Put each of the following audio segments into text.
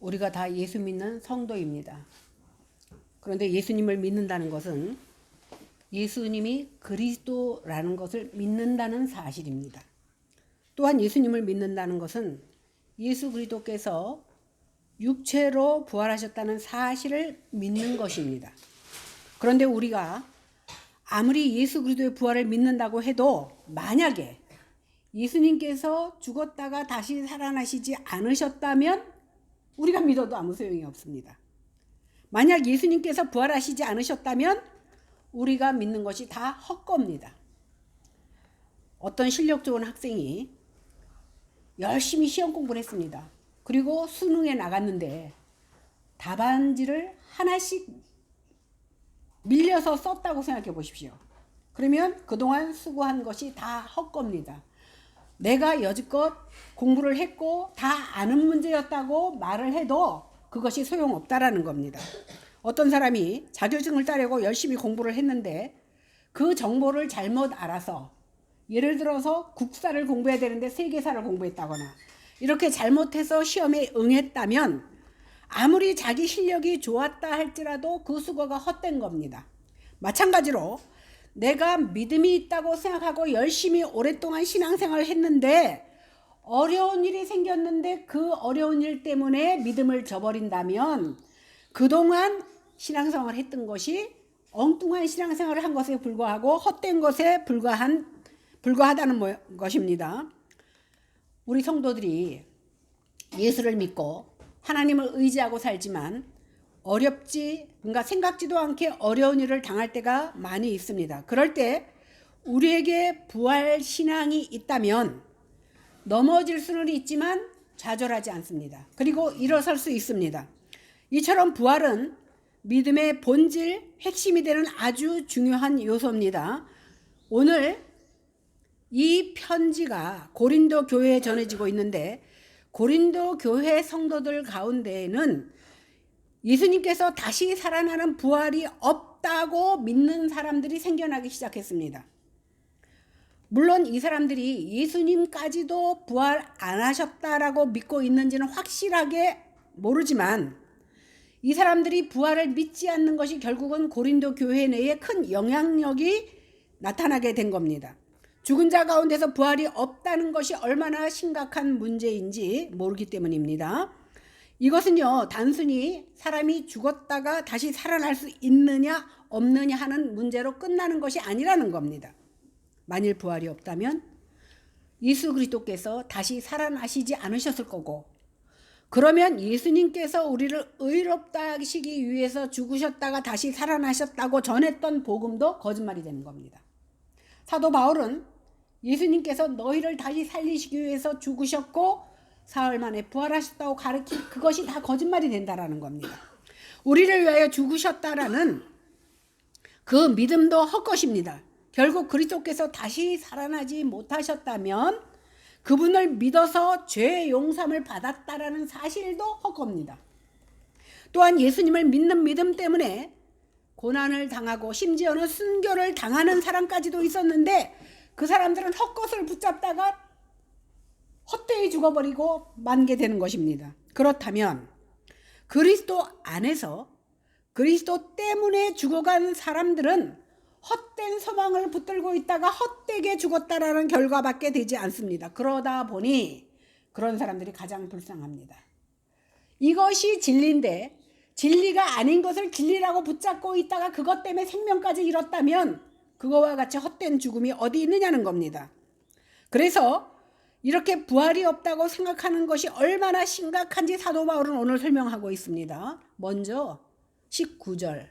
우리가 다 예수 믿는 성도입니다. 그런데 예수님을 믿는다는 것은 예수님이 그리스도라는 것을 믿는다는 사실입니다. 또한 예수님을 믿는다는 것은 예수 그리스도께서 육체로 부활하셨다는 사실을 믿는 것입니다. 그런데 우리가 아무리 예수 그리스도의 부활을 믿는다고 해도 만약에 예수님께서 죽었다가 다시 살아나시지 않으셨다면 우리가 믿어도 아무 소용이 없습니다. 만약 예수님께서 부활하시지 않으셨다면 우리가 믿는 것이 다 헛겁니다. 어떤 실력 좋은 학생이 열심히 시험 공부를 했습니다. 그리고 수능에 나갔는데 답안지를 하나씩 밀려서 썼다고 생각해 보십시오. 그러면 그동안 수고한 것이 다 헛겁니다. 내가 여지껏 공부를 했고 다 아는 문제였다고 말을 해도 그것이 소용없다라는 겁니다. 어떤 사람이 자격증을 따려고 열심히 공부를 했는데 그 정보를 잘못 알아서 예를 들어서 국사를 공부해야 되는데 세계사를 공부했다거나 이렇게 잘못해서 시험에 응했다면 아무리 자기 실력이 좋았다 할지라도 그 수고가 헛된 겁니다. 마찬가지로 내가 믿음이 있다고 생각하고 열심히 오랫동안 신앙생활을 했는데 어려운 일이 생겼는데 그 어려운 일 때문에 믿음을 저버린다면 그동안 신앙생활을 했던 것이 엉뚱한 신앙생활을 한 것에 불과하고 헛된 것에 불과한 불과하다는 뭐- 것입니다. 우리 성도들이 예수를 믿고 하나님을 의지하고 살지만 어렵지, 뭔가 생각지도 않게 어려운 일을 당할 때가 많이 있습니다. 그럴 때 우리에게 부활 신앙이 있다면 넘어질 수는 있지만 좌절하지 않습니다. 그리고 일어설 수 있습니다. 이처럼 부활은 믿음의 본질, 핵심이 되는 아주 중요한 요소입니다. 오늘 이 편지가 고린도 교회에 전해지고 있는데 고린도 교회 성도들 가운데에는 예수님께서 다시 살아나는 부활이 없다고 믿는 사람들이 생겨나기 시작했습니다. 물론 이 사람들이 예수님까지도 부활 안 하셨다라고 믿고 있는지는 확실하게 모르지만 이 사람들이 부활을 믿지 않는 것이 결국은 고린도 교회 내에 큰 영향력이 나타나게 된 겁니다. 죽은 자 가운데서 부활이 없다는 것이 얼마나 심각한 문제인지 모르기 때문입니다. 이것은요, 단순히 사람이 죽었다가 다시 살아날 수 있느냐, 없느냐 하는 문제로 끝나는 것이 아니라는 겁니다. 만일 부활이 없다면 예수 그리스도께서 다시 살아나시지 않으셨을 거고, 그러면 예수님께서 우리를 의롭다 하시기 위해서 죽으셨다가 다시 살아나셨다고 전했던 복음도 거짓말이 되는 겁니다. 사도 바울은 예수님께서 너희를 다시 살리시기 위해서 죽으셨고 사흘 만에 부활하셨다고 가르친 그것이 다 거짓말이 된다라는 겁니다. 우리를 위하여 죽으셨다라는 그 믿음도 헛것입니다. 결국 그리스도께서 다시 살아나지 못하셨다면 그분을 믿어서 죄 용서함을 받았다라는 사실도 헛겁니다. 또한 예수님을 믿는 믿음 때문에 고난을 당하고 심지어는 순교를 당하는 사람까지도 있었는데 그 사람들은 헛것을 붙잡다가 헛되이 죽어버리고 만게 되는 것입니다. 그렇다면 그리스도 안에서 그리스도 때문에 죽어간 사람들은 헛된 소망을 붙들고 있다가 헛되게 죽었다라는 결과밖에 되지 않습니다. 그러다 보니 그런 사람들이 가장 불쌍합니다. 이것이 진리인데 진리가 아닌 것을 진리라고 붙잡고 있다가 그것 때문에 생명까지 잃었다면 그거와 같이 헛된 죽음이 어디 있느냐는 겁니다. 그래서 이렇게 부활이 없다고 생각하는 것이 얼마나 심각한지 사도 바울은 오늘 설명하고 있습니다. 먼저 19절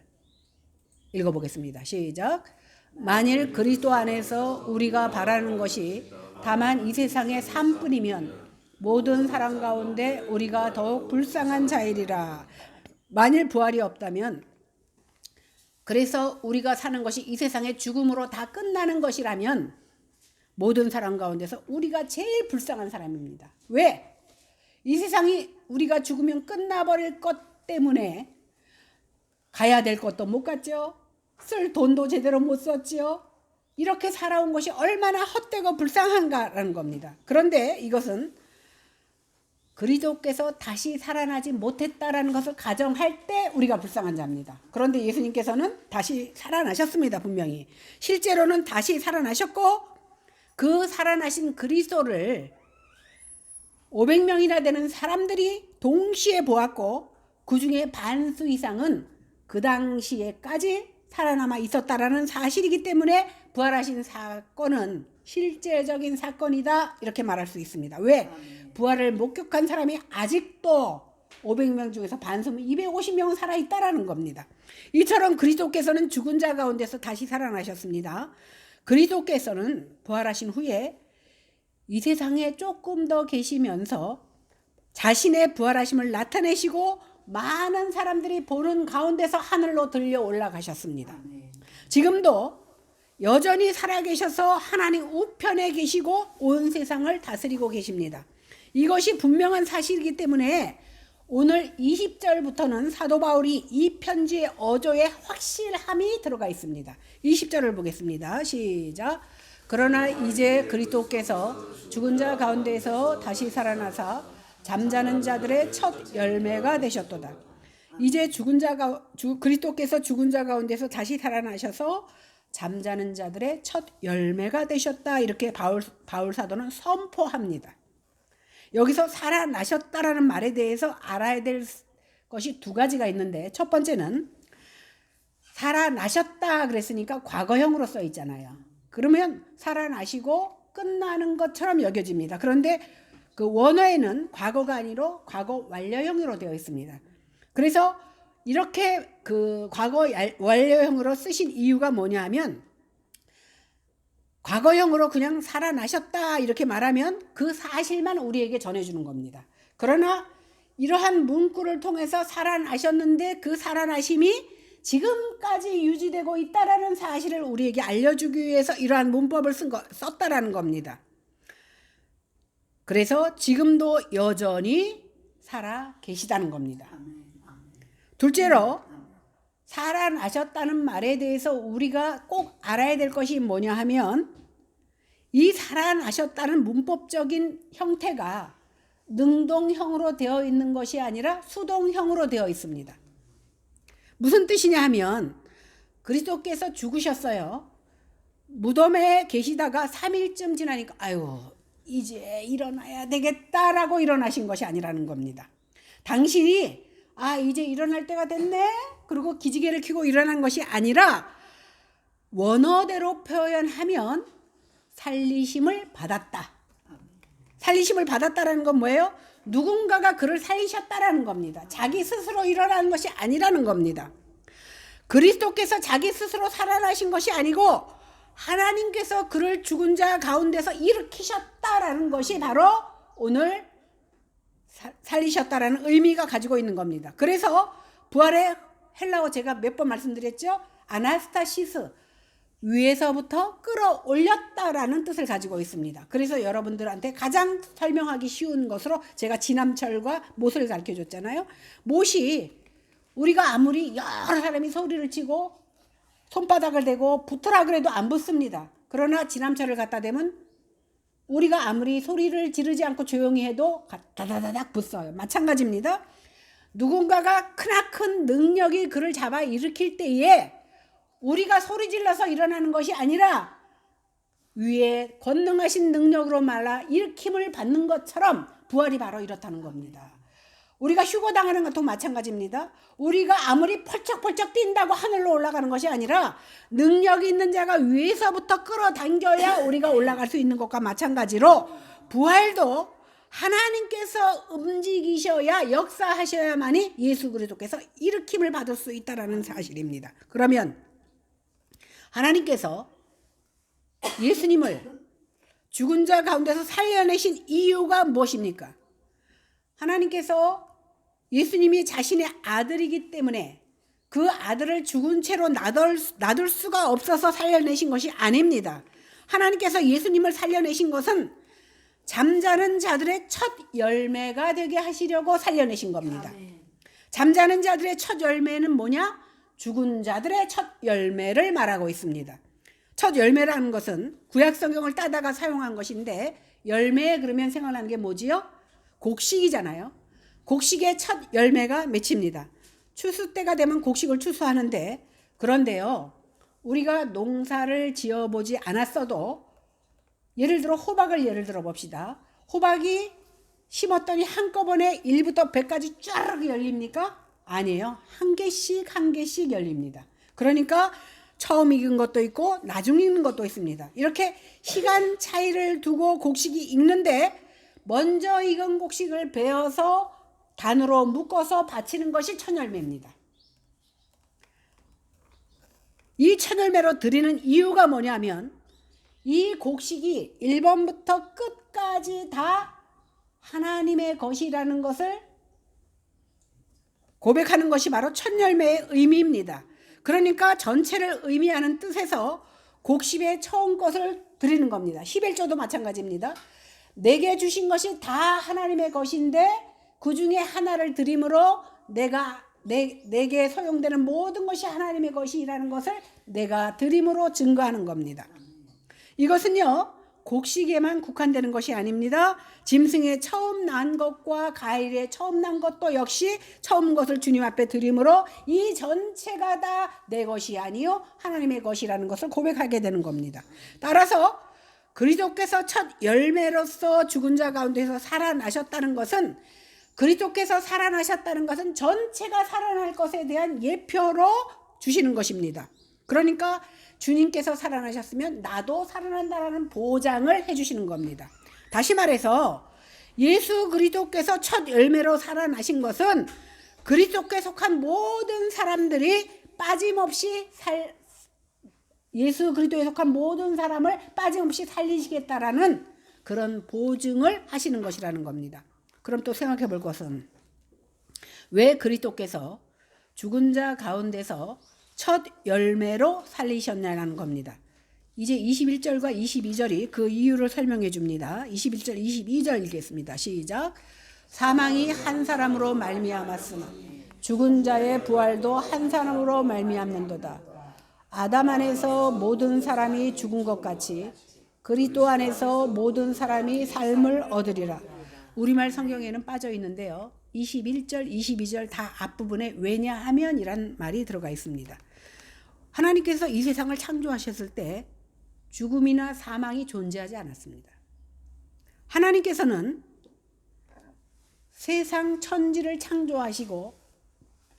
읽어보겠습니다. 시작. 만일 그리스도 안에서 우리가 바라는 것이 다만 이 세상의 삶뿐이면 모든 사람 가운데 우리가 더욱 불쌍한 자이리라. 만일 부활이 없다면 그래서 우리가 사는 것이 이 세상의 죽음으로 다 끝나는 것이라면 모든 사람 가운데서 우리가 제일 불쌍한 사람입니다. 왜? 이 세상이 우리가 죽으면 끝나버릴 것 때문에 가야 될 것도 못 갔죠. 쓸 돈도 제대로 못 썼지요. 이렇게 살아온 것이 얼마나 헛되고 불쌍한가라는 겁니다. 그런데 이것은 그리스도께서 다시 살아나지 못했다라는 것을 가정할 때 우리가 불쌍한 자입니다. 그런데 예수님께서는 다시 살아나셨습니다. 분명히. 실제로는 다시 살아나셨고 그 살아나신 그리스도를 500명이나 되는 사람들이 동시에 보았고 그 중에 반수 이상은 그 당시에까지 살아남아 있었다라는 사실이기 때문에 부활하신 사건은 실제적인 사건이다 이렇게 말할 수 있습니다. 왜? 부활을 목격한 사람이 아직도 500명 중에서 반수면 250명은 살아 있다라는 겁니다. 이처럼 그리스도께서는 죽은 자 가운데서 다시 살아나셨습니다. 그리스도께서는 부활하신 후에 이 세상에 조금 더 계시면서 자신의 부활하심을 나타내시고 많은 사람들이 보는 가운데서 하늘로 들려 올라가셨습니다. 지금도 여전히 살아계셔서 하나님 우편에 계시고 온 세상을 다스리고 계십니다. 이것이 분명한 사실이기 때문에 오늘 20절부터는 사도 바울이 이 편지의 어조에 확실함이 들어가 있습니다. 20절을 보겠습니다. 시작. 그러나 이제 그리스도께서 죽은 자 가운데서 다시 살아나사 잠자는 자들의 첫 열매가 되셨도다. 이제 죽은 자가 주, 그리스도께서 죽은 자 가운데서 다시 살아나셔서 잠자는 자들의 첫 열매가 되셨다. 이렇게 바울 바울 사도는 선포합니다. 여기서 살아나셨다라는 말에 대해서 알아야 될 것이 두 가지가 있는데 첫 번째는 살아나셨다 그랬으니까 과거형으로 써 있잖아요. 그러면 살아나시고 끝나는 것처럼 여겨집니다. 그런데 그 원어에는 과거가 아니로 과거 완료형으로 되어 있습니다. 그래서 이렇게 그 과거 완료형으로 쓰신 이유가 뭐냐 하면 과거형으로 그냥 살아나셨다 이렇게 말하면 그 사실만 우리에게 전해주는 겁니다. 그러나 이러한 문구를 통해서 살아나셨는데 그 살아나심이 지금까지 유지되고 있다라는 사실을 우리에게 알려주기 위해서 이러한 문법을 쓴 거, 썼다라는 겁니다. 그래서 지금도 여전히 살아 계시다는 겁니다. 둘째로 살아나셨다는 말에 대해서 우리가 꼭 알아야 될 것이 뭐냐 하면 이 살아나셨다는 문법적인 형태가 능동형으로 되어 있는 것이 아니라 수동형으로 되어 있습니다. 무슨 뜻이냐 하면 그리스도께서 죽으셨어요. 무덤에 계시다가 3일쯤 지나니까 아유 이제 일어나야 되겠다라고 일어나신 것이 아니라는 겁니다. 당신이 아 이제 일어날 때가 됐네 그리고 기지개를 켜고 일어난 것이 아니라 원어대로 표현하면 살리심을 받았다. 살리심을 받았다라는 건 뭐예요? 누군가가 그를 살리셨다라는 겁니다. 자기 스스로 일어나는 것이 아니라는 겁니다. 그리스도께서 자기 스스로 살아나신 것이 아니고 하나님께서 그를 죽은 자 가운데서 일으키셨다라는 것이 바로 오늘 살리셨다라는 의미가 가지고 있는 겁니다. 그래서 부활의 헬라어 제가 몇 번 말씀드렸죠? 아나스타시스 위에서부터 끌어올렸다라는 뜻을 가지고 있습니다. 그래서 여러분들한테 가장 설명하기 쉬운 것으로 제가 지남철과 못을 가르쳐 줬잖아요. 못이 우리가 아무리 여러 사람이 소리를 치고 손바닥을 대고 붙으라 그래도 안 붙습니다. 그러나 지남철을 갖다 대면 우리가 아무리 소리를 지르지 않고 조용히 해도 다다다닥 붙어요. 마찬가지입니다. 누군가가 크나큰 능력이 그를 잡아 일으킬 때에 우리가 소리 질러서 일어나는 것이 아니라 위에 권능하신 능력으로 말라 일으킴을 받는 것처럼 부활이 바로 이렇다는 겁니다. 우리가 휴거당하는 것도 마찬가지입니다. 우리가 아무리 펄쩍펄쩍 뛴다고 하늘로 올라가는 것이 아니라 능력 있는 자가 위에서부터 끌어당겨야 우리가 올라갈 수 있는 것과 마찬가지로 부활도 하나님께서 움직이셔야 역사하셔야만이 예수 그리스도께서 일으킴을 받을 수 있다라는 사실입니다. 그러면 하나님께서 예수님을 죽은 자 가운데서 살려내신 이유가 무엇입니까? 하나님께서 예수님이 자신의 아들이기 때문에 그 아들을 죽은 채로 놔둘, 놔둘 수가 없어서 살려내신 것이 아닙니다. 하나님께서 예수님을 살려내신 것은 잠자는 자들의 첫 열매가 되게 하시려고 살려내신 겁니다. 잠자는 자들의 첫 열매는 뭐냐? 죽은 자들의 첫 열매를 말하고 있습니다. 첫 열매라는 것은 구약 성경을 따다가 사용한 것인데 열매 그러면 생각나는 게 뭐지요? 곡식이잖아요. 곡식의 첫 열매가 맺힙니다. 추수 때가 되면 곡식을 추수하는데 그런데요. 우리가 농사를 지어보지 않았어도 예를 들어 호박을 예를 들어 봅시다. 호박이 심었더니 한꺼번에 1부터 100까지 쫙 열립니까? 아니에요. 한 개씩 한 개씩 열립니다. 그러니까 처음 익은 것도 있고 나중 익는 것도 있습니다. 이렇게 시간 차이를 두고 곡식이 익는데 먼저 익은 곡식을 베어서 단으로 묶어서 바치는 것이 천열매입니다. 이 천열매로 드리는 이유가 뭐냐면 이 곡식이 1번부터 끝까지 다 하나님의 것이라는 것을 고백하는 것이 바로 천열매의 의미입니다. 그러니까 전체를 의미하는 뜻에서 곡식의 처음 것을 드리는 겁니다. 11조도 마찬가지입니다. 내게 주신 것이 다 하나님의 것인데 그 중에 하나를 드림으로 내가 내, 내게 소용되는 모든 것이 하나님의 것이라는 것을 내가 드림으로 증거하는 겁니다. 이것은요, 곡식에만 국한되는 것이 아닙니다. 짐승의 처음 난 것과 가일의 처음 난 것도 역시 처음 것을 주님 앞에 드림으로 이 전체가 다 내 것이 아니요 하나님의 것이라는 것을 고백하게 되는 겁니다. 따라서 그리스도께서 첫 열매로서 죽은 자 가운데서 살아나셨다는 것은 그리스도께서 살아나셨다는 것은 전체가 살아날 것에 대한 예표로 주시는 것입니다. 그러니까 주님께서 살아나셨으면 나도 살아난다라는 보장을 해주시는 겁니다. 다시 말해서 예수 그리스도께서 첫 열매로 살아나신 것은 그리스도께 속한 모든 사람들이 빠짐없이 살 예수 그리스도에 속한 모든 사람을 빠짐없이 살리시겠다라는 그런 보증을 하시는 것이라는 겁니다. 그럼 또 생각해 볼 것은 왜 그리스도께서 죽은 자 가운데서 첫 열매로 살리셨냐는 겁니다. 이제 21절과 22절이 그 이유를 설명해 줍니다. 21절, 22절 읽겠습니다. 시작. 사망이 한 사람으로 말미암았으나 죽은 자의 부활도 한 사람으로 말미암는도다. 아담 안에서 모든 사람이 죽은 것 같이 그리스도 안에서 모든 사람이 삶을 얻으리라. 우리말 성경에는 빠져 있는데요. 21절, 22절 다 앞부분에 왜냐하면 이란 말이 들어가 있습니다. 하나님께서 이 세상을 창조하셨을 때 죽음이나 사망이 존재하지 않았습니다. 하나님께서는 세상 천지를 창조하시고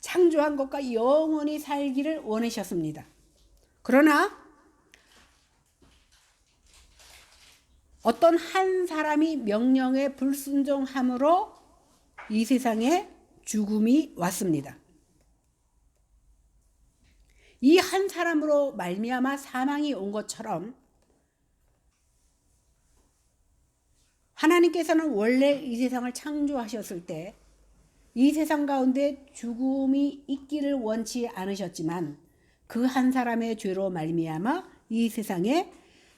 창조한 것과 영원히 살기를 원하셨습니다. 그러나 어떤 한 사람이 명령에 불순종함으로 이 세상에 죽음이 왔습니다. 이 한 사람으로 말미암아 사망이 온 것처럼 하나님께서는 원래 이 세상을 창조하셨을 때 이 세상 가운데 죽음이 있기를 원치 않으셨지만 그 한 사람의 죄로 말미암아 이 세상에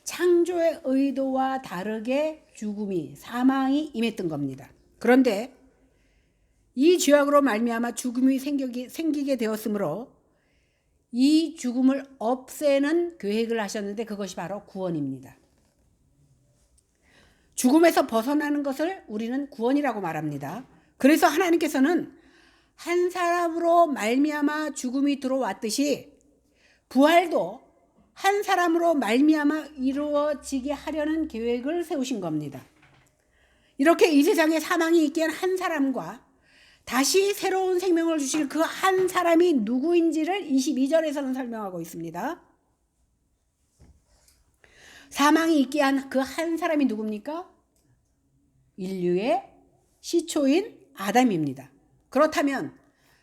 창조의 의도와 다르게 죽음이 사망이 임했던 겁니다. 그런데 이 죄악으로 말미암아 죽음이 생기게, 생기게 되었으므로 이 죽음을 없애는 계획을 하셨는데 그것이 바로 구원입니다. 죽음에서 벗어나는 것을 우리는 구원이라고 말합니다. 그래서 하나님께서는 한 사람으로 말미암아 죽음이 들어왔듯이 부활도 한 사람으로 말미암아 이루어지게 하려는 계획을 세우신 겁니다. 이렇게 이 세상에 사망이 한한 사람과 다시 새로운 생명을 주실 그 한 사람이 누구인지를 22절에서는 설명하고 있습니다. 사망이 있게 한 그 한 사람이 누굽니까? 인류의 시초인 아담입니다. 그렇다면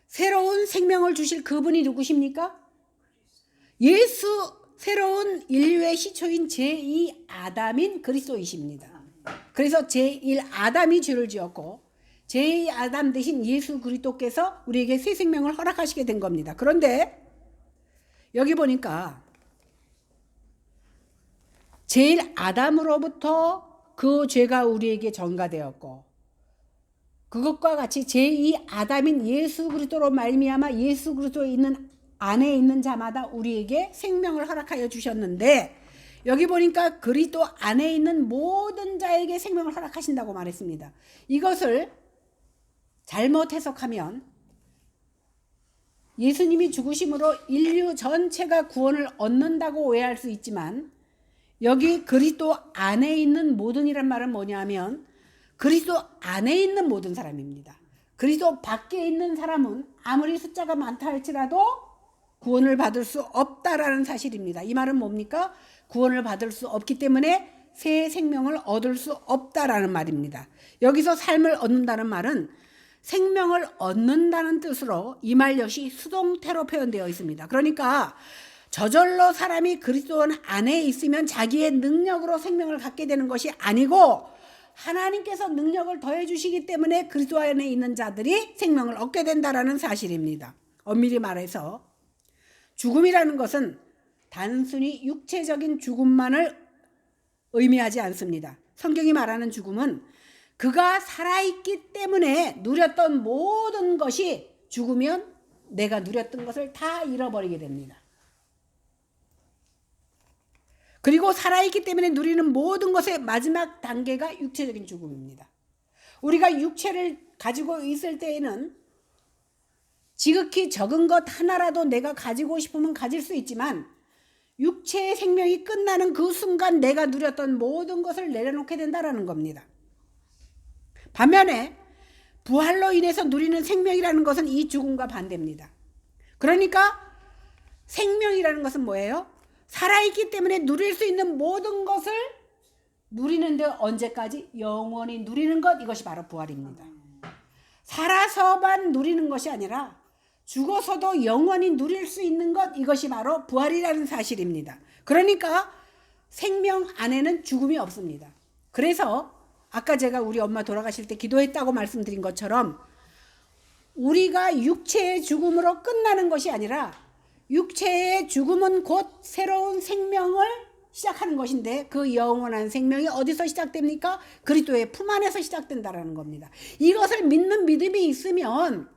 새로운 생명을 주실 그분이 누구십니까? 예수 새로운 인류의 시초인 제2 아담인 그리스도이십니다. 그래서 제1 아담이 죄를 지었고 제2 아담 대신 예수 그리스도께서 우리에게 새 생명을 허락하시게 된 겁니다. 그런데 여기 보니까 제1 아담으로부터 그 죄가 우리에게 전가되었고 그것과 같이 제2 아담인 예수 그리스도로 말미암아 예수 그리스도에 있는 안에 있는 자마다 우리에게 생명을 허락하여 주셨는데 여기 보니까 그리스도 안에 있는 모든 자에게 생명을 허락하신다고 말했습니다. 이것을 잘못 해석하면 예수님이 죽으심으로 인류 전체가 구원을 얻는다고 오해할 수 있지만 여기 그리스도 안에 있는 모든이란 말은 뭐냐면 그리스도 안에 있는 모든 사람입니다. 그리스도 밖에 있는 사람은 아무리 숫자가 많다 할지라도 구원을 받을 수 없다라는 사실입니다. 이 말은 뭡니까? 구원을 받을 수 없기 때문에 새 생명을 얻을 수 없다라는 말입니다. 여기서 삶을 얻는다는 말은 생명을 얻는다는 뜻으로 이 말 역시 수동태로 표현되어 있습니다. 그러니까 저절로 사람이 그리스도 안에 있으면 자기의 능력으로 생명을 갖게 되는 것이 아니고 하나님께서 능력을 더해 주시기 때문에 그리스도 안에 있는 자들이 생명을 얻게 된다라는 사실입니다. 엄밀히 말해서 죽음이라는 것은 단순히 육체적인 죽음만을 의미하지 않습니다. 성경이 말하는 죽음은 그가 살아있기 때문에 누렸던 모든 것이 죽으면 내가 누렸던 것을 다 잃어버리게 됩니다. 그리고 살아있기 때문에 누리는 모든 것의 마지막 단계가 육체적인 죽음입니다. 우리가 육체를 가지고 있을 때에는 지극히 적은 것 하나라도 내가 가지고 싶으면 가질 수 있지만 육체의 생명이 끝나는 그 순간 내가 누렸던 모든 것을 내려놓게 된다라는 겁니다. 반면에 부활로 인해서 누리는 생명이라는 것은 이 죽음과 반대입니다. 그러니까 생명이라는 것은 뭐예요? 살아있기 때문에 누릴 수 있는 모든 것을 누리는데 언제까지 영원히 누리는 것 이것이 바로 부활입니다. 살아서만 누리는 것이 아니라 죽어서도 영원히 누릴 수 있는 것 이것이 바로 부활이라는 사실입니다. 그러니까 생명 안에는 죽음이 없습니다. 그래서 아까 제가 우리 엄마 돌아가실 때 기도했다고 말씀드린 것처럼 우리가 육체의 죽음으로 끝나는 것이 아니라 육체의 죽음은 곧 새로운 생명을 시작하는 것인데 그 영원한 생명이 어디서 시작됩니까? 그리스도의 품 안에서 시작된다라는 겁니다. 이것을 믿는 믿음이 있으면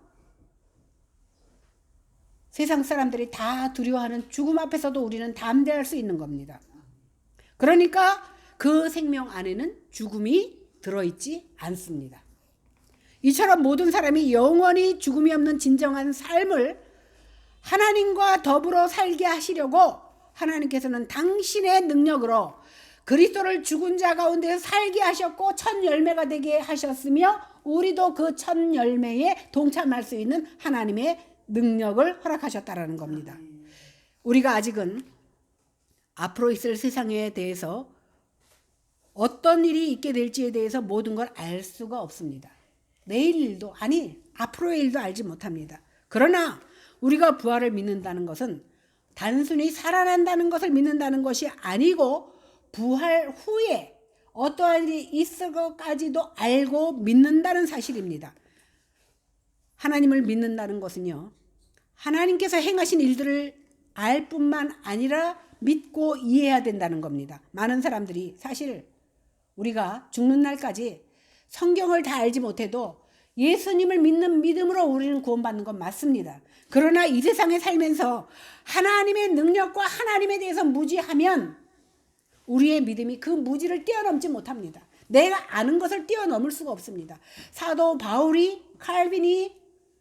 세상 사람들이 다 두려워하는 죽음 앞에서도 우리는 담대할 수 있는 겁니다. 그러니까 그 생명 안에는 죽음이 들어있지 않습니다. 이처럼 모든 사람이 영원히 죽음이 없는 진정한 삶을 하나님과 더불어 살게 하시려고 하나님께서는 당신의 능력으로 그리스도를 죽은 자 가운데 살게 하셨고 첫 열매가 되게 하셨으며 우리도 그 첫 열매에 동참할 수 있는 하나님의 능력을 허락하셨다라는 겁니다. 우리가 아직은 앞으로 있을 세상에 대해서 어떤 일이 있게 될지에 대해서 모든 걸 알 수가 없습니다. 내일 일도 아니 앞으로의 일도 알지 못합니다. 그러나 우리가 부활을 믿는다는 것은 단순히 살아난다는 것을 믿는다는 것이 아니고 부활 후에 어떠한 일이 있을 것까지도 알고 믿는다는 사실입니다. 하나님을 믿는다는 것은요. 하나님께서 행하신 일들을 알 뿐만 아니라 믿고 이해해야 된다는 겁니다. 많은 사람들이 사실 우리가 죽는 날까지 성경을 다 알지 못해도 예수님을 믿는 믿음으로 우리는 구원받는 건 맞습니다. 그러나 이 세상에 살면서 하나님의 능력과 하나님에 대해서 무지하면 우리의 믿음이 그 무지를 뛰어넘지 못합니다. 내가 아는 것을 뛰어넘을 수가 없습니다. 사도 바울이 칼빈이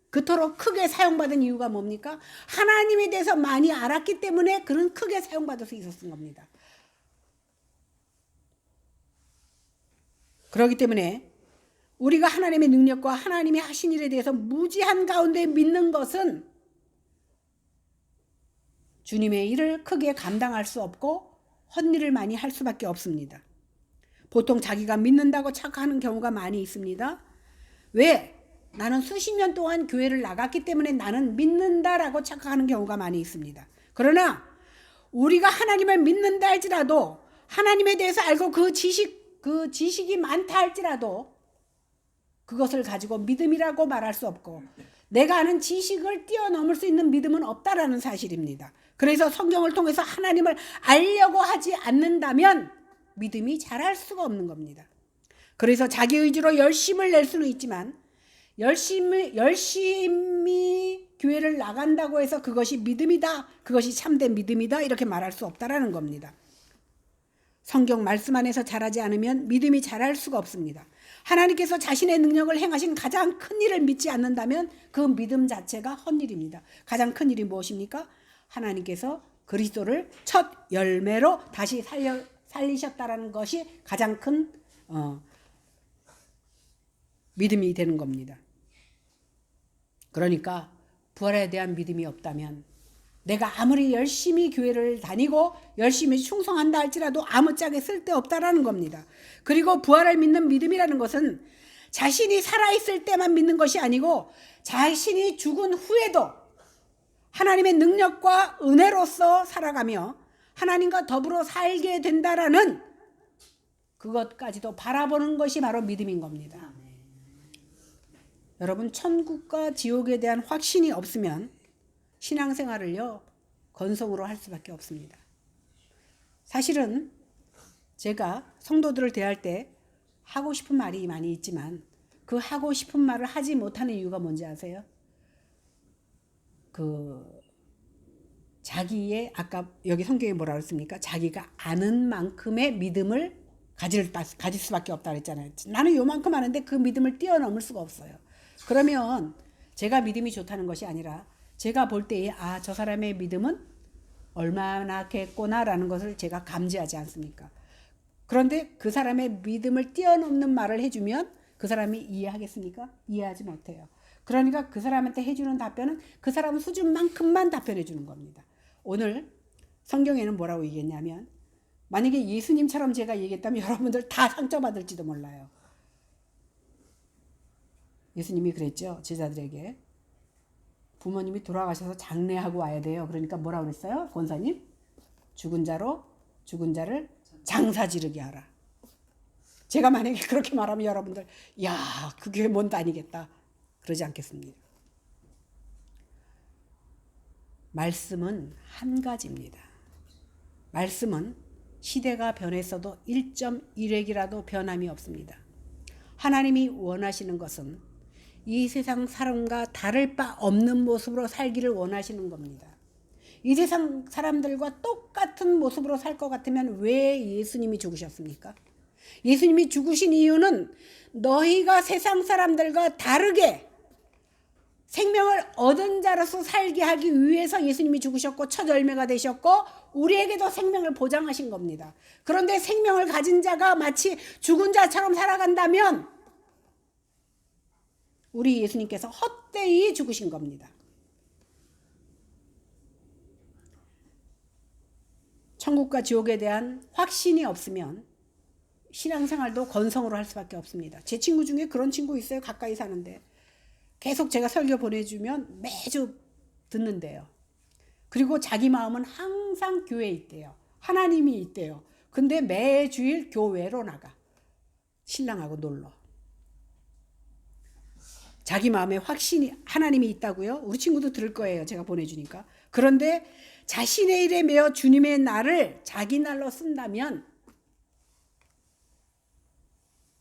그토록 크게 사용받은 이유가 뭡니까? 하나님에 대해서 많이 알았기 때문에 그는 크게 사용받을 수 있었던 겁니다. 그렇기 때문에 우리가 하나님의 능력과 하나님의 하신 일에 대해서 무지한 가운데 믿는 것은 주님의 일을 크게 감당할 수 없고 헛일을 많이 할 수밖에 없습니다. 보통 자기가 믿는다고 착각하는 경우가 많이 있습니다. 왜? 나는 수십 년 동안 교회를 나갔기 때문에 나는 믿는다라고 착각하는 경우가 많이 있습니다. 그러나 우리가 하나님을 믿는다 할지라도 하나님에 대해서 알고 그 지식 그 지식이 많다 할지라도 그것을 가지고 믿음이라고 말할 수 없고 내가 아는 지식을 뛰어넘을 수 있는 믿음은 없다라는 사실입니다. 그래서 성경을 통해서 하나님을 알려고 하지 않는다면 믿음이 자랄 수가 없는 겁니다. 그래서 자기 의지로 열심을 낼 수는 있지만 열심히 열심히 교회를 나간다고 해서 그것이 믿음이다. 그것이 참된 믿음이다. 이렇게 말할 수 없다라는 겁니다. 성경 말씀 안에서 자라지 않으면 믿음이 자랄 수가 없습니다. 하나님께서 자신의 능력을 행하신 가장 큰 일을 믿지 않는다면 그 믿음 자체가 헛일입니다. 가장 큰 일이 무엇입니까? 하나님께서 그리스도를 첫 열매로 다시 살려, 살리셨다라는 것이 가장 큰 어, 믿음이 되는 겁니다. 그러니까 부활에 대한 믿음이 없다면 내가 아무리 열심히 교회를 다니고 열심히 충성한다 할지라도 아무짝에 쓸데없다라는 겁니다. 그리고 부활을 믿는 믿음이라는 것은 자신이 살아있을 때만 믿는 것이 아니고 자신이 죽은 후에도 하나님의 능력과 은혜로서 살아가며 하나님과 더불어 살게 된다라는 그것까지도 바라보는 것이 바로 믿음인 겁니다. 여러분 천국과 지옥에 대한 확신이 없으면 신앙생활을요 건성으로 할 수밖에 없습니다. 사실은 제가 성도들을 대할 때 하고 싶은 말이 많이 있지만 그 하고 싶은 말을 하지 못하는 이유가 뭔지 아세요? 그 자기의 아까 여기 성경에 뭐라 그랬습니까? 자기가 아는 만큼의 믿음을 가질 가질 수밖에 없다 그랬잖아요. 나는 요만큼 아는데 그 믿음을 뛰어넘을 수가 없어요. 그러면 제가 믿음이 좋다는 것이 아니라 제가 볼 때에 아, 저 사람의 믿음은 얼마나 겠구나라는 것을 제가 감지하지 않습니까? 그런데 그 사람의 믿음을 뛰어넘는 말을 해주면 그 사람이 이해하겠습니까? 이해하지 못해요. 그러니까 그 사람한테 해주는 답변은 그 사람 수준만큼만 답변해 주는 겁니다. 오늘 성경에는 뭐라고 얘기했냐면 만약에 예수님처럼 제가 얘기했다면 여러분들 다 상처받을지도 몰라요. 예수님이 그랬죠. 제자들에게. 부모님이 돌아가셔서 장례하고 와야 돼요. 그러니까 뭐라 그랬어요? 권사님? 죽은 자로 죽은 자를 장사 지르게 하라. 제가 만약에 그렇게 말하면 여러분들 야, 그게 뭔 아니겠다. 그러지 않겠습니다. 말씀은 한 가지입니다. 말씀은 시대가 변했어도 1.1획이라도 변함이 없습니다. 하나님이 원하시는 것은 이 세상 사람과 다를 바 없는 모습으로 살기를 원하시는 겁니다. 이 세상 사람들과 똑같은 모습으로 살 것 같으면 왜 예수님이 죽으셨습니까? 예수님이 죽으신 이유는 너희가 세상 사람들과 다르게 생명을 얻은 자로서 살게 하기 위해서 예수님이 죽으셨고 첫 열매가 되셨고 우리에게도 생명을 보장하신 겁니다. 그런데 생명을 가진 자가 마치 죽은 자처럼 살아간다면 우리 예수님께서 헛되이 죽으신 겁니다. 천국과 지옥에 대한 확신이 없으면 신앙생활도 건성으로 할 수밖에 없습니다. 제 친구 중에 그런 친구 있어요. 가까이 사는데. 계속 제가 설교 보내주면 매주 듣는데요. 그리고 자기 마음은 항상 교회에 있대요. 하나님이 있대요. 근데 매주일 교회로 나가. 신랑하고 놀러. 자기 마음에 확신이 하나님이 있다고요? 우리 친구도 들을 거예요. 제가 보내주니까. 그런데 자신의 일에 매어 주님의 날을 자기 날로 쓴다면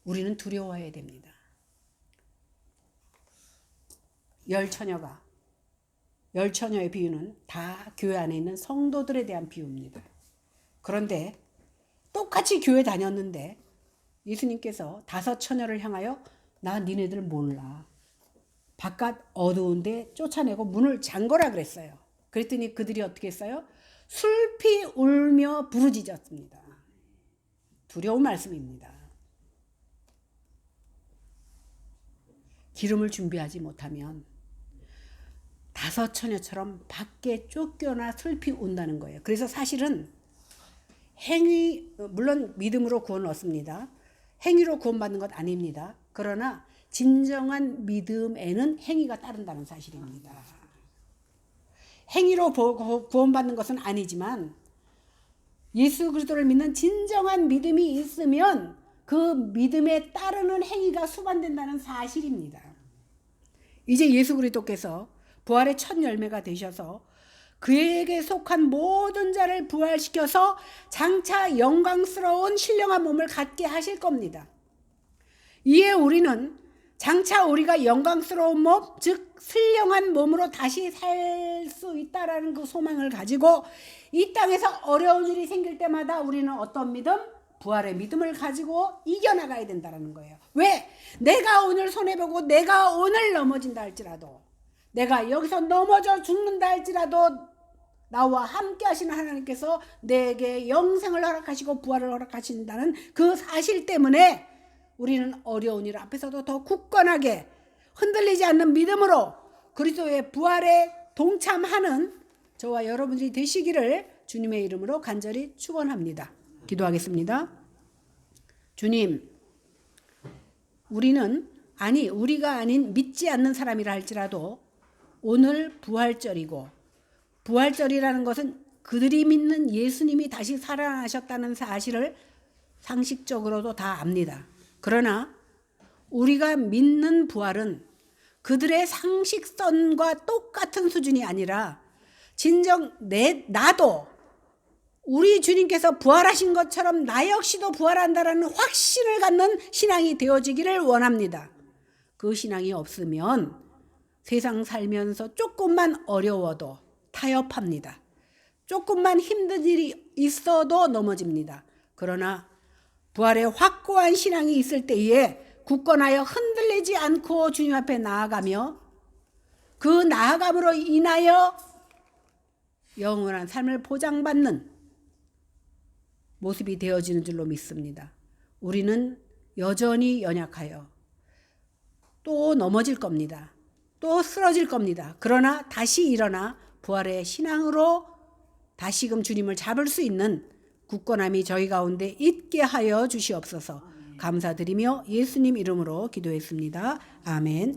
우리는 두려워해야 됩니다. 열 처녀가 열 처녀의 비유는 다 교회 안에 있는 성도들에 대한 비유입니다. 그런데 똑같이 교회 다녔는데 예수님께서 다섯 처녀를 향하여 나 니네들 몰라. 바깥 어두운데 쫓아내고 문을 잠거라 그랬어요. 그랬더니 그들이 어떻게 했어요? 술피 울며 부르짖었습니다. 두려운 말씀입니다. 기름을 준비하지 못하면 다섯 처녀처럼 밖에 쫓겨나 슬피 온다는 거예요. 그래서 사실은 행위 물론 믿음으로 구원 얻습니다. 행위로 구원받는 것 아닙니다. 그러나 진정한 믿음에는 행위가 따른다는 사실입니다. 행위로 구원받는 것은 아니지만 예수 그리스도를 믿는 진정한 믿음이 있으면 그 믿음에 따르는 행위가 수반된다는 사실입니다. 이제 예수 그리스도께서 부활의 첫 열매가 되셔서 그에게 속한 모든 자를 부활시켜서 장차 영광스러운 신령한 몸을 갖게 하실 겁니다. 이에 우리는 장차 우리가 영광스러운 몸, 즉 신령한 몸으로 다시 살 수 있다라는 그 소망을 가지고 이 땅에서 어려운 일이 생길 때마다 우리는 어떤 믿음? 부활의 믿음을 가지고 이겨나가야 된다는 거예요. 왜? 내가 오늘 손해보고 내가 오늘 넘어진다 할지라도 내가 여기서 넘어져 죽는다 할지라도 나와 함께 하시는 하나님께서 내게 영생을 허락하시고 부활을 허락하신다는 그 사실 때문에 우리는 어려운 일 앞에서도 더 굳건하게 흔들리지 않는 믿음으로 그리스도의 부활에 동참하는 저와 여러분들이 되시기를 주님의 이름으로 간절히 축원합니다. 기도하겠습니다. 주님, 우리는 아니 우리가 아닌 믿지 않는 사람이라 할지라도 오늘 부활절이고 부활절이라는 것은 그들이 믿는 예수님이 다시 살아나셨다는 사실을 상식적으로도 다 압니다. 그러나 우리가 믿는 부활은 그들의 상식선과 똑같은 수준이 아니라 진정 내 나도 우리 주님께서 부활하신 것처럼 나 역시도 부활한다라는 확신을 갖는 신앙이 되어지기를 원합니다. 그 신앙이 없으면 세상 살면서 조금만 어려워도 타협합니다. 조금만 힘든 일이 있어도 넘어집니다. 그러나 부활의 확고한 신앙이 있을 때에 굳건하여 흔들리지 않고 주님 앞에 나아가며 그 나아감으로 인하여 영원한 삶을 보장받는 모습이 되어지는 줄로 믿습니다. 우리는 여전히 연약하여 또 넘어질 겁니다. 또 쓰러질 겁니다. 그러나 다시 일어나 부활의 신앙으로 다시금 주님을 잡을 수 있는 굳건함이 저희 가운데 있게 하여 주시옵소서. 감사드리며 예수님 이름으로 기도했습니다. 아멘.